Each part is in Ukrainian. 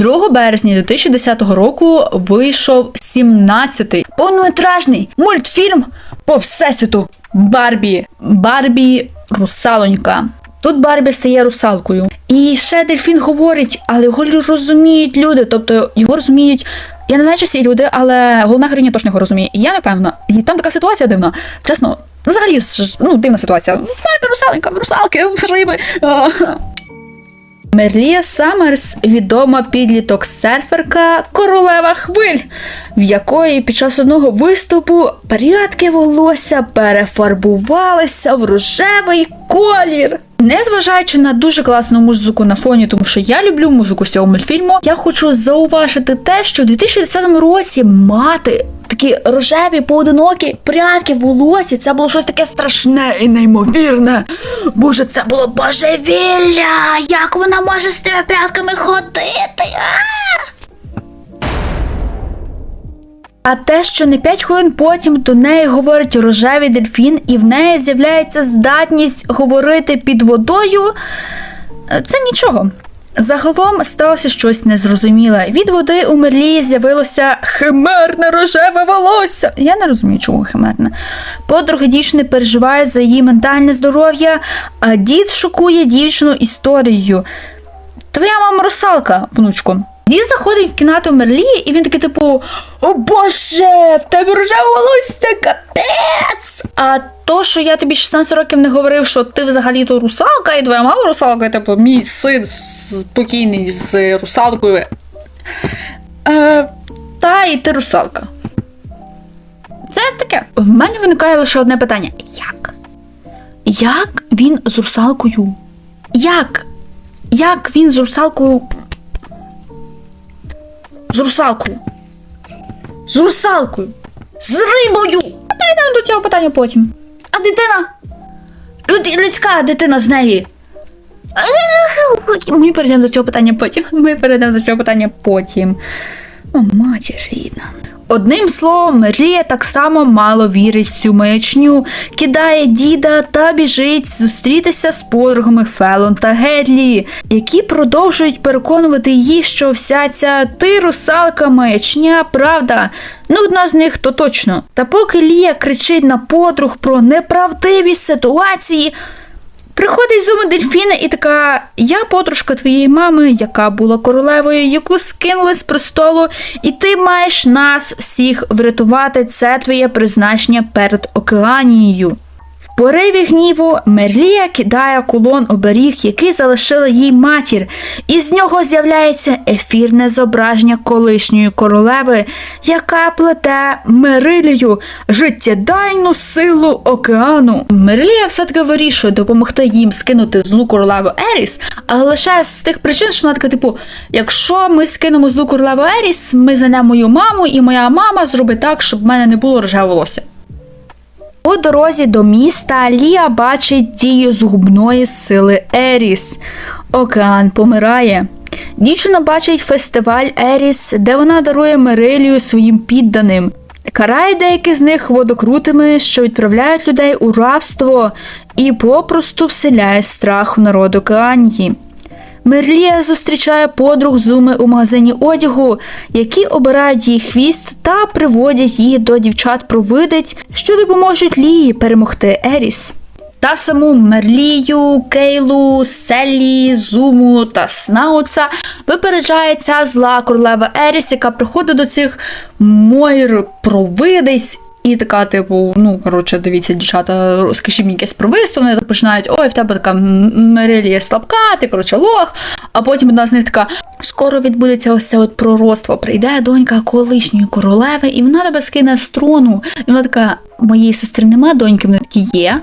2 березня 2010 року вийшов 17-й повнометражний мультфільм по всесвіту Барбі. Барбі русалонька. Тут Барбі стає русалкою. І ще дельфін говорить, але його розуміють люди. Тобто його розуміють. Я не знаю, чи всі люди, але головна героїня точно його розуміє. Я не впевнена. І там така ситуація дивна. Чесно, взагалі ну, дивна ситуація. Барбі русаленька, русалки, риби. Мерлія Саммерс відома підліток серферка королева хвиль, в якої під час одного виступу прядки волосся перефарбувалися в рожевий колір. Незважаючи на дуже класну музику на фоні, тому що я люблю музику з цього мультфільму, я хочу зауважити те, що у 2010 році мати такі рожеві поодинокі прядки в волосі, це було щось таке страшне і неймовірне. Боже, це було божевілля! Як вона може з тими прядками ходити? А! А те, що не 5 хвилин потім до неї говорить рожевий дельфін, і в неї з'являється здатність говорити під водою, е, це нічого. Загалом сталося щось незрозуміле. Від води у Мерлії з'явилося химерне рожеве волосся. Я не розумію, чого химерне. Подруги дівчини переживають за її ментальне здоров'я, а дід шокує дівчину історією. Твоя мама русалка, внучко. Дід заходить в кімнату Мерлії, і він такий, типу: О Боже, в тебе рожеве волосся, капець! А то, що я тобі 16 років не говорив, що ти взагалі то русалка, і твоя мама русалка, і типу, мій син спокійний з русалкою. Е, та і ти русалка. Це таке. В мене виникає лише одне питання: як? Як він з русалкою? Як? Як він з русалкою? З русалкою. З русалкою. З рибою. Перейдемо до цього питання потім. А дитина? Люд, людська дитина з неї. Ми перейдемо до цього питання потім. Ми перейдемо до цього питання потім. О, матір рідна. Одним словом, Мерлія так само мало вірить в цю маячню, кидає діда та біжить зустрітися з подругами Фелон та Гедлі, які продовжують переконувати її, що вся ця ти русалка маячня, правда. Ну, одна з них то точно. Та поки Лія кричить на подруг про неправдиві ситуації, Приходить зума дельфіна і така: Я подружка твоєї мами, яка була королевою, яку скинули з престолу, і ти маєш нас всіх врятувати. Це твоє призначення перед океанією. Пориві гніву Мерлія кидає кулон оберіг, який залишила їй матір, і з нього з'являється ефірне зображення колишньої королеви, яка плете Мерилію життєдайну силу океану. Мерилія все-таки вирішує допомогти їм скинути злу королеву Еріс, але лише з тих причин, що вона така, типу, якщо ми скинемо злу королеву Еріс, ми знайдемо мою маму, і моя мама зробить так, щоб в мене не було рожевого волосся. По дорозі до міста Лія бачить дію згубної сили Еріс. Океан помирає. Дівчина бачить фестиваль Еріс, де вона дарує Мерилію своїм підданим. Карає деяких з них водокрутими, що відправляють людей у рабство, і попросту вселяє страх в народ океанії. Мерлія зустрічає подруг зуми у магазині одягу, які обирають їй хвіст та приводять її до дівчат-провидиць, що допоможуть Лії перемогти Еріс. Та саму Мерлію, Кейлу, Селлі, Зуму та Снауца випереджає ця зла королева Еріс, яка приходить до цих Мойр провидиць. І така, типу, ну коротше, дивіться, дівчата, скажіть мені якесь провисто, вони починають, ой, в тебе така мерелія слабка, ти коротше лох. А потім одна з них така: скоро відбудеться ось це от пророцтво. Прийде донька колишньої королеви, і вона тебе скине з трону. І вона така: моєї сестри нема доньки, вона такі є.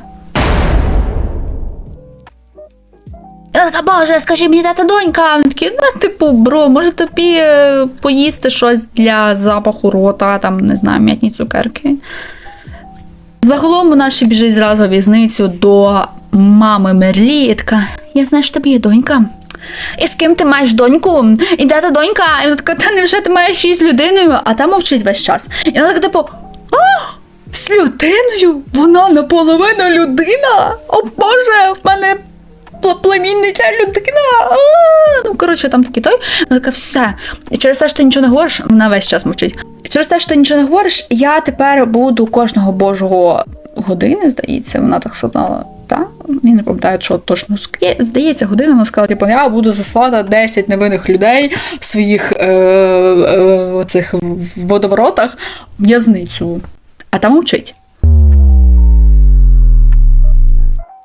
І вона така, боже, скажи мені тата донька. Вони такі, ну, типу, бро, може тобі е, поїсти щось для запаху рота, там, не знаю, м'ятні цукерки. Загалом вона ще біжить зразу в в'язницю до мами Мерлі і така, я знаю, що тобі є донька. І з ким ти маєш доньку? І де та донька? І вона така, та невже ти маєш її з людиною, а та мовчить весь час. І вона така, типу, а, з людиною? Вона наполовину людина? О Боже, в мене племінниця людина. Ну, коротше, там такий той. Вона все. І через те, що ти нічого не говориш, вона весь час мовчить. Через те, що ти нічого не говориш, я тепер буду кожного божого години, здається, вона так сказала. Так? Я не пам'ятаю, що точно здається, година вона сказала, типу, я буду заслати 10 невинних людей в своїх е, е, цих водоворотах в'язницю. А там мовчить.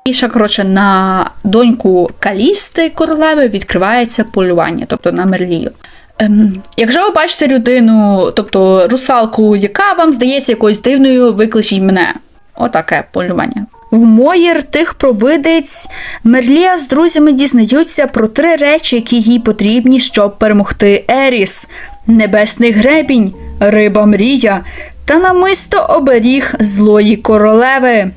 І ще, коротше, на доньку Калісти королеви відкривається полювання, тобто на Мерлію. Ем, якщо ви бачите людину, тобто русалку, яка вам здається якоюсь дивною, викличіть мене. Отаке полювання. В Моїр тих провидець Мерлія з друзями дізнаються про три речі, які їй потрібні, щоб перемогти Еріс: небесний гребінь, риба мрія та намисто оберіг злої королеви.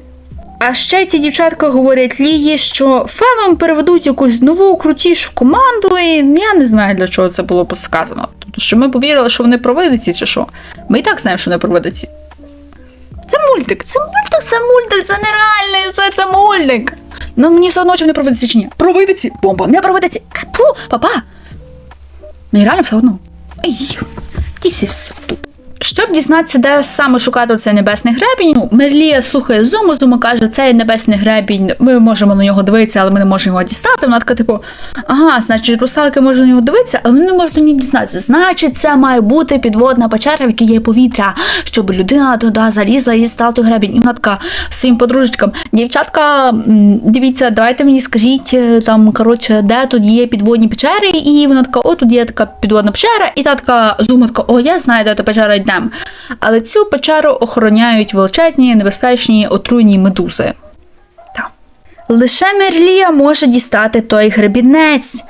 А ще ці дівчатка говорять Лії, що Фелом переведуть якусь нову крутішу команду, і я не знаю, для чого це було посказано. Тобто, що ми повірили, що вони провидиці, чи що. Ми і так знаємо, що вони провидиці. Це мультик, це мультик, це мультик, це нереальний, це, це мультик. Ну мені все одно, чи вони провидиці чи ні. Провидиці, бомба, не провидиці. Фу, папа. Мені реально все одно. Ей, тісі тут. Щоб дізнатися, де саме шукати цей небесний гребінь, ну, Мерлія слухає Зуму, Зума каже, цей небесний гребінь, ми можемо на нього дивитися, але ми не можемо його дістати. Вона така, типу, ага, значить, русалки можуть на нього дивитися, але вони не можуть на нього дізнатися. Значить, це має бути підводна печера, в якій є повітря, щоб людина туди залізла і дістала той гребінь. І вона така своїм подружечкам, дівчатка, дивіться, давайте мені скажіть е, там, коротше, де тут є підводні печери, і вона така, о, тут є така підводна печера, і та така зума така, о, я знаю, де та печера йдемо. Але цю печеру охороняють величезні, небезпечні отруйні медузи. Лише Мерлія може дістати той гребінець.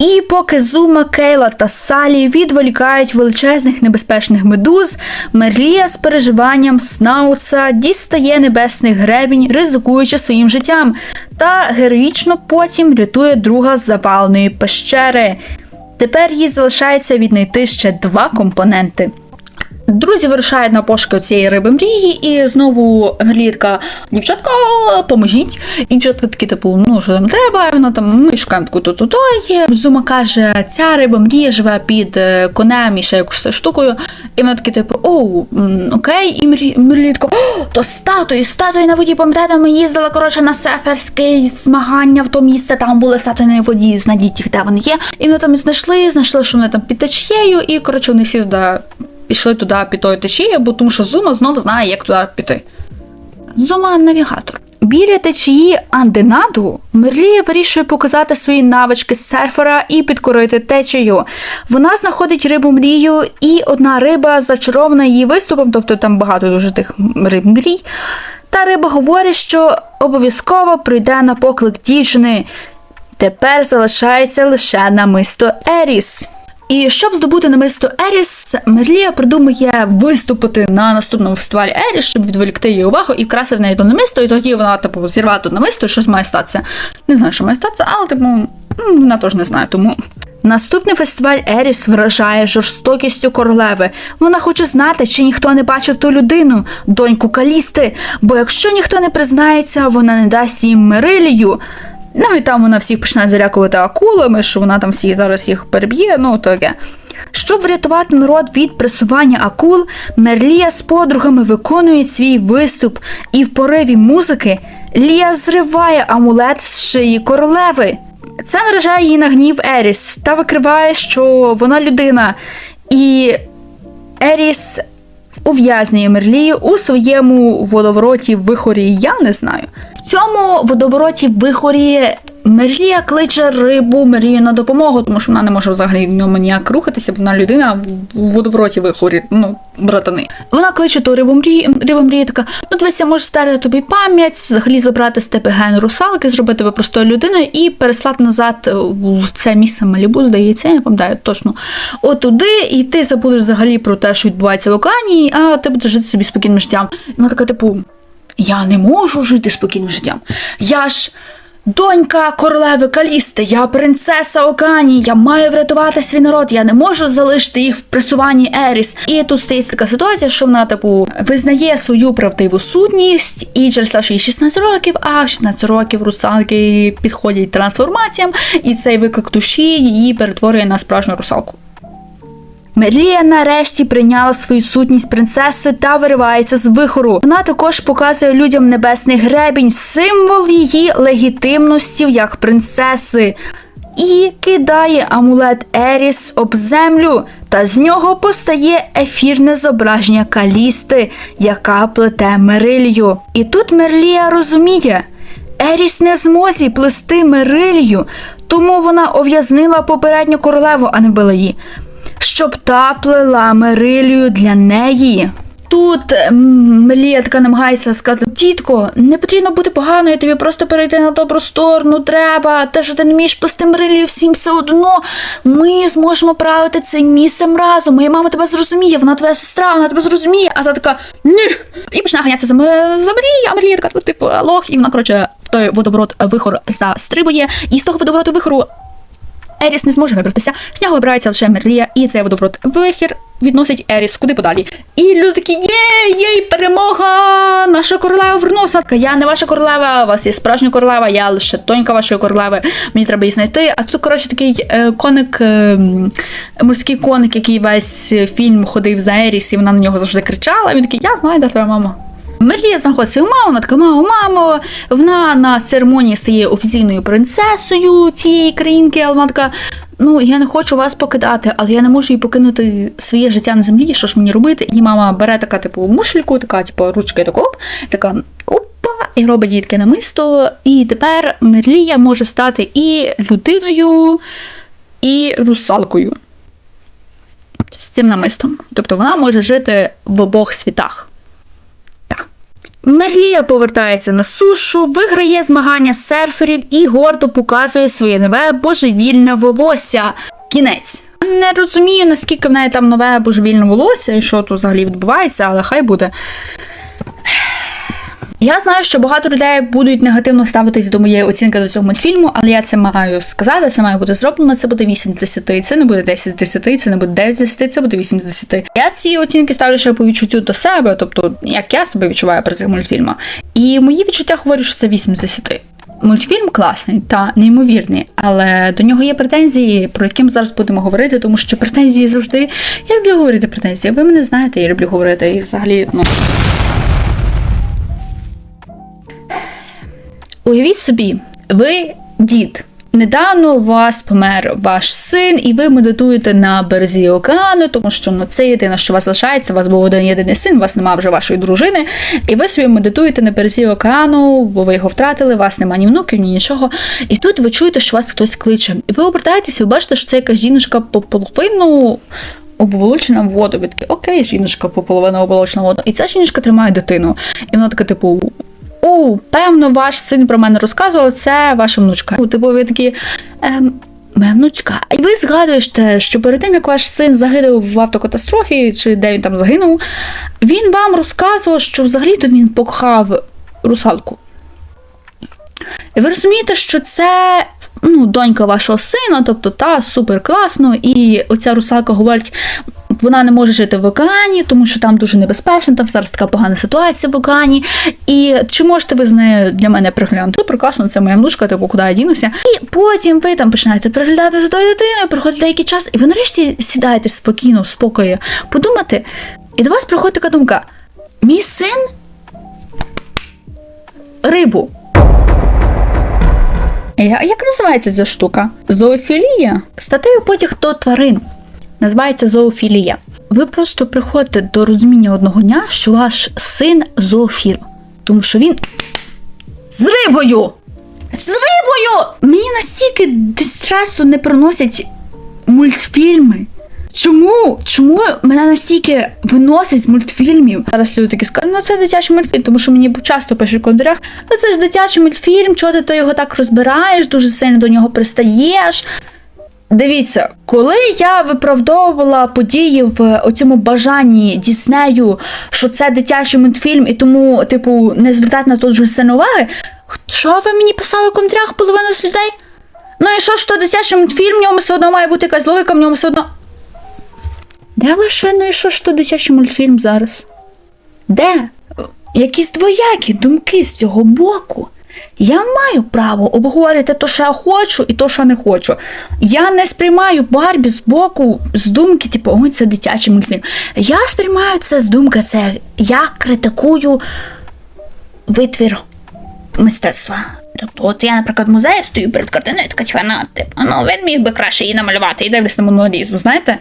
І поки Зума, Кейла та Салі відволікають величезних небезпечних медуз, Мерлія з переживанням Снауца дістає небесний гребінь, ризикуючи своїм життям, та героїчно потім рятує друга з заваленої пещери. Тепер їй залишається віднайти ще два компоненти. Друзі вирушають на пошуки цієї риби мрії, і знову Мерлітка, дівчатка, поможіть. І дівчатка такі, типу, ну що там треба, вона там ми шукаємо то то є. Зума каже, ця риба мрія живе під е, конем і ще якоюсь штукою. І вона такі, типу, оу, окей, і Мрі- Мерлітка, о, то статуї, статуї на воді. Пам'ятаєте, ми їздили коротше на сеферське змагання в то місце, там були статуї на воді, знайдіть їх, де вони є. І вони там знайшли, знайшли, що вони там під течією, і коротше вони всі туди пішли туди під течією, бо тому що Зума знову знає, як туди піти. Зума навігатор. Біля течії Анденаду Мерлія вирішує показати свої навички серфера і підкорити течію. Вона знаходить рибу мрію, і одна риба зачарована її виступом, тобто там багато дуже тих риб мрій. Та риба говорить, що обов'язково прийде на поклик дівчини. Тепер залишається лише намисто Еріс. І щоб здобути намисто Еріс, Мерлія придумує виступити на наступному фестивалі Еріс, щоб відволікти її увагу і вкрасти в неї то намисто, і тоді вона типу зірває то намисто, і щось має статися. Не знаю, що має статися, але типу, вона теж не знає, тому. Наступний фестиваль Еріс вражає жорстокістю королеви. Вона хоче знати, чи ніхто не бачив ту людину, доньку Калісти, бо якщо ніхто не признається, вона не дасть їм Мерилію. Ну і там вона всіх почне залякувати акулами, що вона там всіх зараз їх переб'є, ну таке. Щоб врятувати народ від пресування акул, Мерлія з подругами виконує свій виступ, і в пориві музики Лія зриває амулет з шиї королеви. Це наражає її на гнів Еріс та викриває, що вона людина. І Еріс ув'язнює Мерлію у своєму водовороті вихорі, я не знаю. Цьому водовороті вихорі Мерлія кличе рибу Мерлію на допомогу, тому що вона не може взагалі в ньому ніяк рухатися, бо вона людина в водовороті вихорі, ну, братани. Вона кличе ту рибу мрії, риба мрії така, ну дивися, може стерти тобі пам'ять, взагалі забрати з тебе ген русалки, зробити тебе простою людиною і переслати назад е, в це місце Малібу, здається, я не пам'ятаю точно. От туди, і ти забудеш взагалі про те, що відбувається в океані, а ти будеш жити собі спокійним життям. Вона така, типу, я не можу жити спокійним життям. Я ж Донька королеви Калісти, я принцеса Окані, я маю врятувати свій народ, я не можу залишити їх в пресуванні Еріс. І тут стається така ситуація, що вона, типу, визнає свою правдиву сутність, і через те, що їй 16 років, а в 16 років русалки підходять трансформаціям, і цей виклик душі її перетворює на справжню русалку. Мелія нарешті прийняла свою сутність принцеси та виривається з вихору. Вона також показує людям небесний гребінь, символ її легітимності як принцеси, і кидає амулет Еріс об землю. Та з нього постає ефірне зображення Калісти, яка плете Мерилью. І тут Мерлія розуміє, Еріс не змозі плести Мерилью, тому вона ув'язнила попередню королеву, а не вбила її щоб та плела Мерилію для неї. Тут Мелія намагається сказати: Тітко, не потрібно бути поганою, тобі просто перейти на добру сторону. Треба. Те, що ти не вмієш плести Мерилію, всім все одно. Ми зможемо правити цим місцем разом. Моя мама тебе зрозуміє, вона твоя сестра, вона тебе зрозуміє, а та така ні. І почне ганятися за, Ме- за Мелією, а Мелія така, типу, лох, і вона, коротше, в той водоворот вихор застрибує, і з того водовороту вихору Еріс не зможе вибратися. З нього вибирається лише Мерлія, і цей водоворот вихір відносить Еріс куди подалі. І люди такі є, є, перемога! Наша королева вернулася. Я не ваша королева, у вас є справжня королева, я лише донька вашої королеви. Мені треба її знайти. А тут, коротше, такий е, коник, е, морський коник, який весь фільм ходив за Еріс, і вона на нього завжди кричала. Він такий, я знаю, де твоя мама. Мерлія знаходиться у маму, вона така, мамо, мамо. Вона на церемонії стає офіційною принцесою цієї країнки, але вона така. Ну, я не хочу вас покидати, але я не можу їй покинути своє життя на землі. Що ж мені робити? І мама бере така, типу, мушельку, така, типу, ручки таку, оп, така опа, і робить таке намисто. І тепер Мерлія може стати і людиною, і русалкою. З цим намистом. Тобто вона може жити в обох світах. Мерлія повертається на сушу, виграє змагання серферів і гордо показує своє нове божевільне волосся. Кінець. Не розумію, наскільки в неї там нове божевільне волосся і що тут взагалі відбувається, але хай буде. Я знаю, що багато людей будуть негативно ставитись до моєї оцінки до цього мультфільму, але я це маю сказати, це має бути зроблено, це буде 8 з 10, це не буде 10 з 10, це не буде 9 з 10, це буде 8 з 10. Я ці оцінки ставлю ще по відчуттю до себе, тобто як я себе відчуваю при цих мультфільмах. І мої відчуття говорять, що це 8 з 10. Мультфільм класний та неймовірний, але до нього є претензії, про які ми зараз будемо говорити, тому що претензії завжди. Я люблю говорити претензії. Ви мене знаєте, я люблю говорити і взагалі, ну. Уявіть собі, ви дід. Недавно у вас помер ваш син, і ви медитуєте на березі океану, тому що ну, це єдине, що у вас залишається. У вас був один єдиний син, у вас немає вже вашої дружини, і ви собі медитуєте на березі океану, бо ви його втратили, у вас немає ні внуків, ні нічого. І тут ви чуєте, що вас хтось кличе. І ви обертаєтеся, і ви бачите, що це якась жіночка по половину. Обволочена в воду. Ви такі, окей, жіночка по половину обволочена воду. І ця жіночка тримає дитину. І вона така, типу, о, певно, ваш син про мене розказував, це ваша внучка. Ну, Типу, ви такі. Ем, Моя внучка. І ви згадуєте, що перед тим, як ваш син загинув в автокатастрофі, чи де він там загинув, він вам розказував, що взагалі-то він покохав русалку. І ви розумієте, що це ну, донька вашого сина, тобто та супер класно, і оця русалка говорить. Вона не може жити в океані, тому що там дуже небезпечно, там зараз така погана ситуація в океані. І чи можете ви з нею для мене приглянути? Супер класно, це моя внучка, типу, куди я дінуся. І потім ви там починаєте приглядати за тою дитиною, проходить деякий час, і ви нарешті сідаєте спокійно, в спокої, подумати, і до вас приходить така думка: мій син рибу. Як називається ця штука? Зоофілія? Статевий потяг до тварин. Називається зоофілія. Ви просто приходите до розуміння одного дня, що ваш син зоофіл. Тому що він з рибою! З рибою! Мені настільки дистресу не приносять мультфільми. Чому? Чому мене настільки виносить з мультфільмів? Зараз люди такі скажуть, ну це дитячий мультфільм, тому що мені часто пишуть в коментарях, ну це ж дитячий мультфільм, чого ти то його так розбираєш, дуже сильно до нього пристаєш. Дивіться, коли я виправдовувала події в оцьому бажанні Діснею, що це дитячий мультфільм, і тому, типу, не звертати на то дуже сильно уваги. Що ви мені писали в коментарях половина з людей? Ну і що ж то дитячий мультфільм, в ньому все одно має бути якась логіка, в ньому все одно. Де ваше, ну і що ж то дитячий мультфільм зараз? Де? Якісь двоякі думки з цього боку. Я маю право обговорити то, що я хочу, і то, що не хочу. Я не сприймаю Барбі з боку з думки, типу, ой, це дитячий мультфільм. Я сприймаю це з думки, це я критикую витвір мистецтва. Тобто, от я, наприклад, в музеї стою перед картиною, така чвана, типу, ну він міг би краще її намалювати і дивлюсь на Монолізу, знаєте?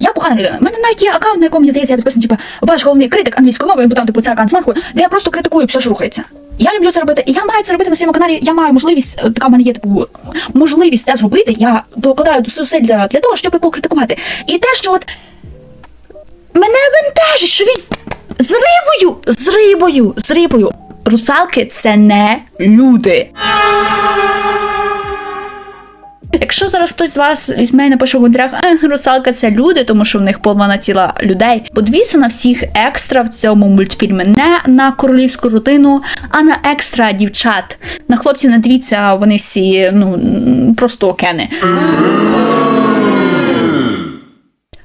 Я погана людина. У мене навіть є аккаунт, на якому мені здається, я підписаний, типу, ваш головний критик англійської мови, бо там типу це аккаунт з де я просто критикую все, що рухається. Я люблю це робити, і я маю це робити на своєму каналі. Я маю можливість, е, така в мене є типу можливість це зробити. Я докладаю зусиль для, для того, щоб покритикувати. І те, що от мене бентежить, що він з рибою, з рибою, з рибою. Русалки це не люди. Якщо зараз хтось з вас візьме і напише в коментарях, «Е, русалка це люди, тому що в них повна ціла людей. Подивіться на всіх екстра в цьому мультфільмі, не на королівську родину, а на екстра дівчат. На хлопців не дивіться, вони всі ну просто окени.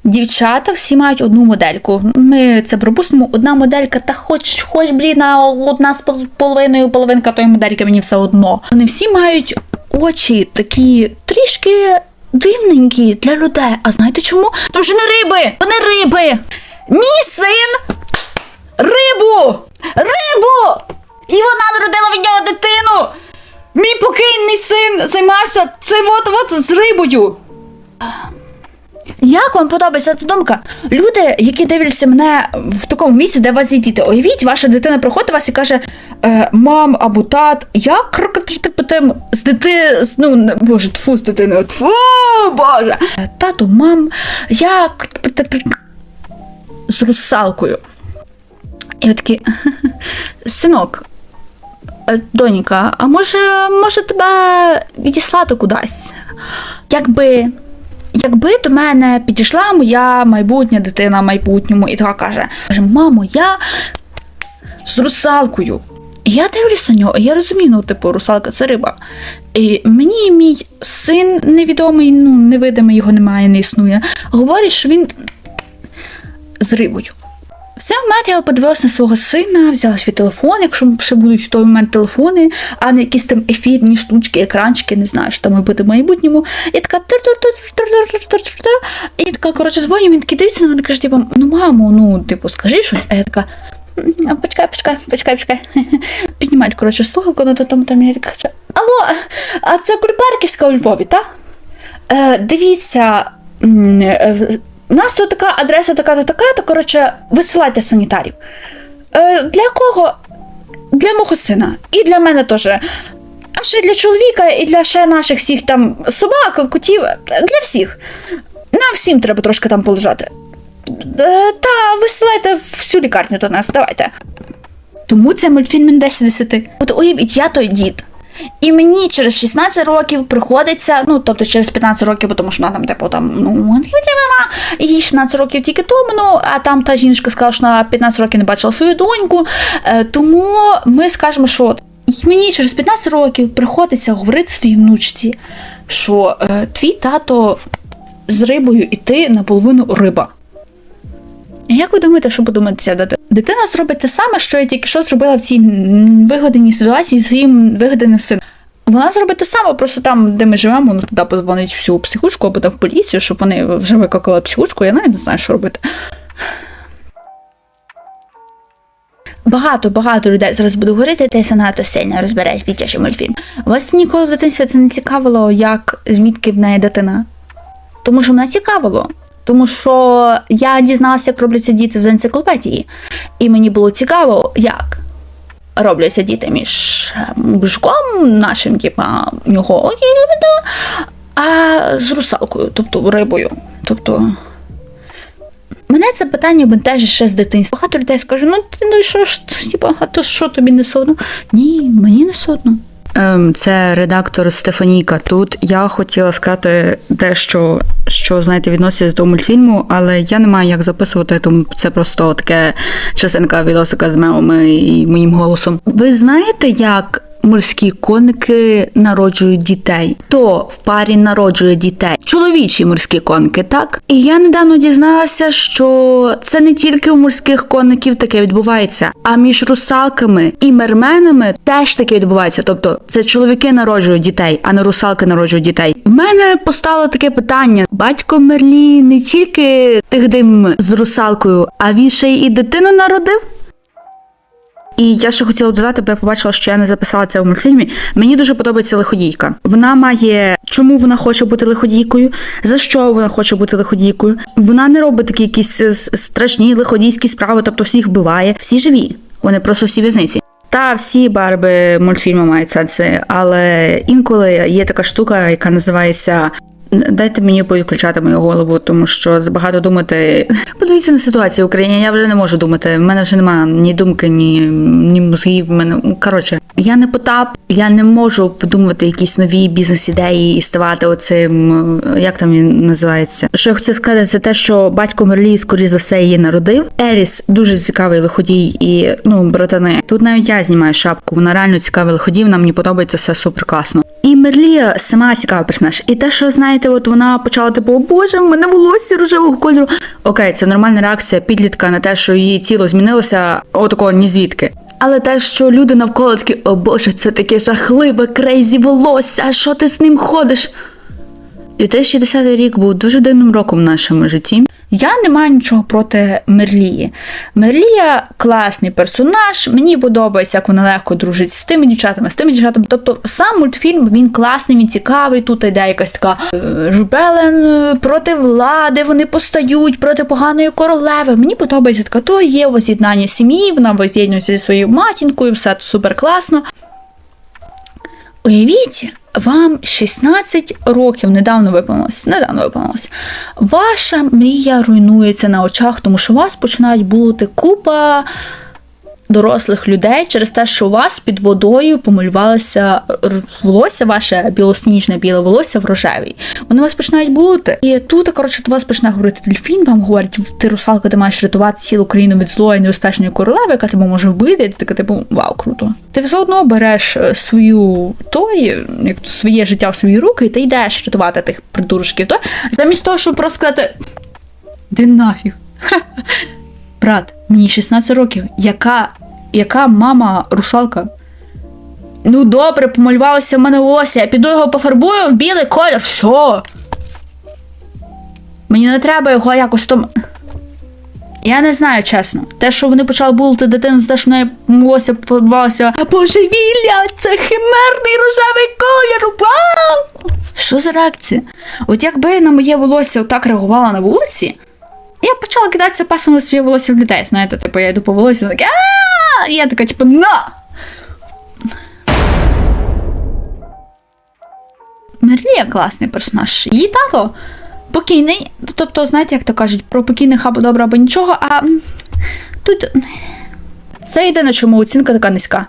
Дівчата всі мають одну модельку. Ми це пропустимо. Одна моделька, та хоч, хоч блін, одна з половиною половинка тої модельки мені все одно. Вони всі мають очі такі трішки дивненькі для людей. А знаєте чому? Тому що не риби! Вони риби! Мій син рибу! Рибу! І вона народила від нього дитину! Мій покійний син займався цим от-от з рибою. Як вам подобається ця думка? Люди, які дивляться мене в такому віці, де вас є діти, уявіть, ваша дитина приходить до вас і каже: е, мам або тат, я крокотим з дити... з, ну, боже, тфу з дитиною, тфу, боже. Е, Тату, мам, я з русалкою. І я такий, синок, е, донька, а може, може тебе відіслати кудись? Якби. Якби до мене підійшла моя майбутня дитина в майбутньому і така каже: мамо, я з русалкою. І я дивлюся на нього, і я розумію, ну, типу, русалка це риба. І мені мій син невідомий, ну, невидимий, його немає, не існує, говорить, що він з рибою. В цей момент я подивилася на свого сина, взяла свій телефон, якщо ще будуть в той момент телефони, а не якісь там ефірні штучки, екранчики, не знаю, що там бути в майбутньому. І така. І така, коротше, дзвоню, він такий дивиться на мене, каже, типу, ну мамо, ну, типу, скажи щось. А я така. «М, Почекай, почекай, почекай, почекай. Піднімають, коротше, слухавку, ну то там, там я така. каже, Алло, а це Кульпарківська у Львові, так? Е, дивіться, е, у нас тут така адреса, така то така, то коротше, висилайте санітарів. Е, для кого? Для мого сина. І для мене теж. А ще для чоловіка, і для ще наших всіх там собак, котів, для всіх. Нам всім треба трошки там полежати. Е, та висилайте всю лікарню до нас, давайте. Тому це мультфільм він 10 з 10. От уявіть, я той дід. І мені через 16 років приходиться, ну тобто через 15 років, тому що вона там, типу, там, ну, їй 16 років тільки тому, ну, а там та жіночка сказала, що на 15 років не бачила свою доньку. Е, тому ми скажемо, що мені через 15 років приходиться говорити своїй внучці, що е, твій тато з рибою і ти наполовину риба. Як ви думаєте, що подумає ця дитина? Дитина зробить те саме, що я тільки що зробила в цій вигаданій ситуації зі своїм вигаданим сином. Вона зробить те саме, просто там, де ми живемо, ну туди позвонить всю психушку або там в поліцію, щоб вони вже викликали психушку, я навіть не знаю, що робити. Багато багато людей зараз буду говорити, ти занадто сильно розбереш дитячий мультфільм. Вас ніколи в дитинстві це не цікавило, як звідки в неї дитина? Тому що мене цікавило. Тому що я дізналася, як робляться діти з енциклопедії. І мені було цікаво, як робляться діти між е, мужиком нашим, типа його а з русалкою, тобто рибою. Тобто. Мене це питання бентежить ще з дитинства. Багато людей скаже, ну ти ну що ж, типа, а то що тобі не судно? Ні, мені не судно. Ем, це редактор Стефаніка. Тут я хотіла сказати дещо, що знаєте, відноситься до того мультфільму, але я не маю як записувати, тому це просто таке часинка відосика з мемами і моїм голосом. Ви знаєте, як морські коники народжують дітей. Хто в парі народжує дітей? Чоловічі морські коники, так? І я недавно дізналася, що це не тільки у морських коників таке відбувається, а між русалками і мерменами теж таке відбувається. Тобто це чоловіки народжують дітей, а не русалки народжують дітей. В мене постало таке питання: батько Мерлі не тільки тигдим з русалкою, а він ще й і дитину народив. І я ще хотіла додати, бо я побачила, що я не записала це в мультфільмі. Мені дуже подобається лиходійка. Вона має чому вона хоче бути лиходійкою, за що вона хоче бути лиходійкою. Вона не робить такі якісь е, страшні лиходійські справи, тобто всіх вбиває. Всі живі. Вони просто всі в'язниці. Та всі барби мультфільму мають сенси, але інколи є така штука, яка називається. Дайте мені повідключати мою голову, тому що забагато думати. Подивіться на ситуацію в Україні. Я вже не можу думати. В мене вже немає ні думки, ні, ні мозгів. В мене ну, коротше, я не потап, я не можу придумувати якісь нові бізнес-ідеї і ставати оцим. е, Як там він називається? Що я хотіла сказати, це те, що батько Мерлі, скоріш за все, її народив. Еріс дуже цікавий лиходій і ну братани. Тут навіть я знімаю шапку. Вона реально цікавий лиходій. Вона мені подобається все супер класно. І Мерлі сама цікава персонаж. І те, що знаєте, от вона почала типу, о боже, в мене волосся рожевого кольору. Окей, це нормальна реакція підлітка на те, що її тіло змінилося, отакого ні звідки. Але те, що люди навколо такі, о боже, це таке жахливе, крейзі волосся, а що ти з ним ходиш? 2010 рік був дуже дивним роком в нашому житті. Я не маю нічого проти Мерлії. Мерлія класний персонаж. Мені подобається, як вона легко дружить з тими дівчатами, з тими дівчатами. Тобто сам мультфільм він класний, він цікавий. Тут йде якась така е, жбелен е, проти влади. Вони постають проти поганої королеви. Мені подобається така, то є воз'єднання сім'ї, вона воз'єднується зі своєю матінкою, все супер класно. Уявіть, вам 16 років недавно виповнилось, недавно виповнилось. Ваша мрія руйнується на очах, тому що вас починають бути купа дорослих людей через те, що у вас під водою помалювалося волосся, ваше білосніжне біле волосся в рожевій. Вони вас починають бути. І тут, коротше, до вас починає говорити дельфін, вам говорить, ти русалка, ти маєш рятувати цілу країну від злої небезпечної королеви, яка тебе може вбити, і ти така, типу, вау, круто. Ти все одно береш е, свою той, як своє життя в свої руки, і ти йдеш рятувати тих придурочків. То замість того, щоб просто сказати, де нафіг. Брат, мені 16 років. Яка, яка мама русалка? Ну добре, помалювалося в мене волосся, я піду його пофарбую в білий колір, все. Мені не треба його якось там. Я не знаю, чесно. Те, що вони почали булити дитину за те, що в неї волосся пофарбувалося. А божевілля, це химерний рожевий колір. Вау! Що за реакція? От якби на моє волосся отак реагувала на вулиці, я почала кидатися пасом на своє волосся в людей. Знаєте, типу, я йду по волосся, так а І я така, типу, на! Мерлія класний персонаж. Її тато покійний. Тобто, знаєте, як то кажуть, про покійних або добре, або нічого, а тут це єдине, чому оцінка така низька.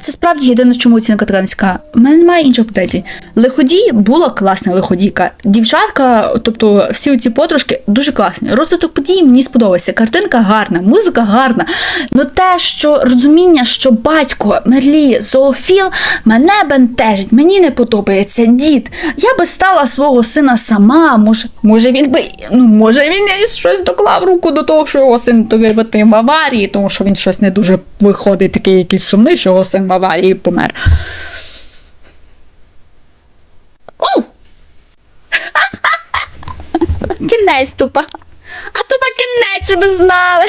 Це справді єдине, чому оцінка така низька. У мене немає інших претензій. Лиходій була класна лиходійка. Дівчатка, тобто всі ці подружки, дуже класні. Розвиток подій мені сподобався. Картинка гарна, музика гарна. Ну те, що розуміння, що батько Мерлі зоофіл, мене бентежить, мені не подобається дід. Я би стала свого сина сама. Може, може він би, ну може він щось доклав руку до того, що його син то в аварії, тому що він щось не дуже виходить такий якийсь сумний, що його син в аварії помер. Кінець тупа. А тупа кінець, щоб знали.